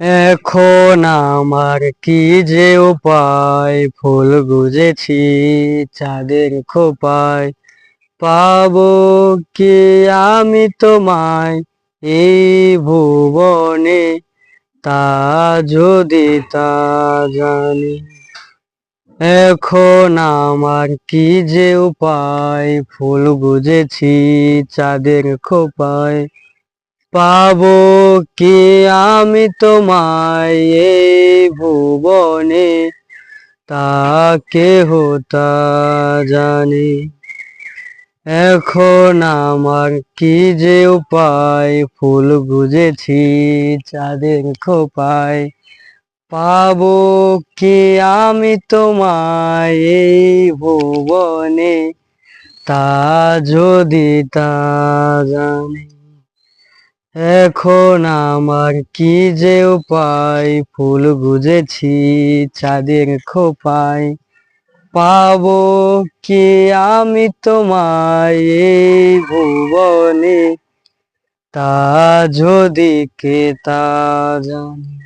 এখন আমার কি যে উপায়? ফুল গুজেছি চাঁদের খোপায়। পাবো কি আমি তোমায় এই ভুবনে? তা যদি তা জানি। এখন আমার কি যে উপায়? ফুল গুজেছি চাঁদের খোপায়। পাবো কি আমি তোমায় ভুবনে? তা কেহ তা জানি? এখন আমার কি যে উপায়? ফুল গুজেছি চাঁদের খোপায়। পাবো কি আমি তোমায় এই ভুবনে? তা যদি তা জানি। এখন আমার কি যে উপায়? ফুল গুজেছি চাঁদের খোপায়। পাবো কি আমি তোমায় এই ভুবনে? তা যদি কে তা জানি।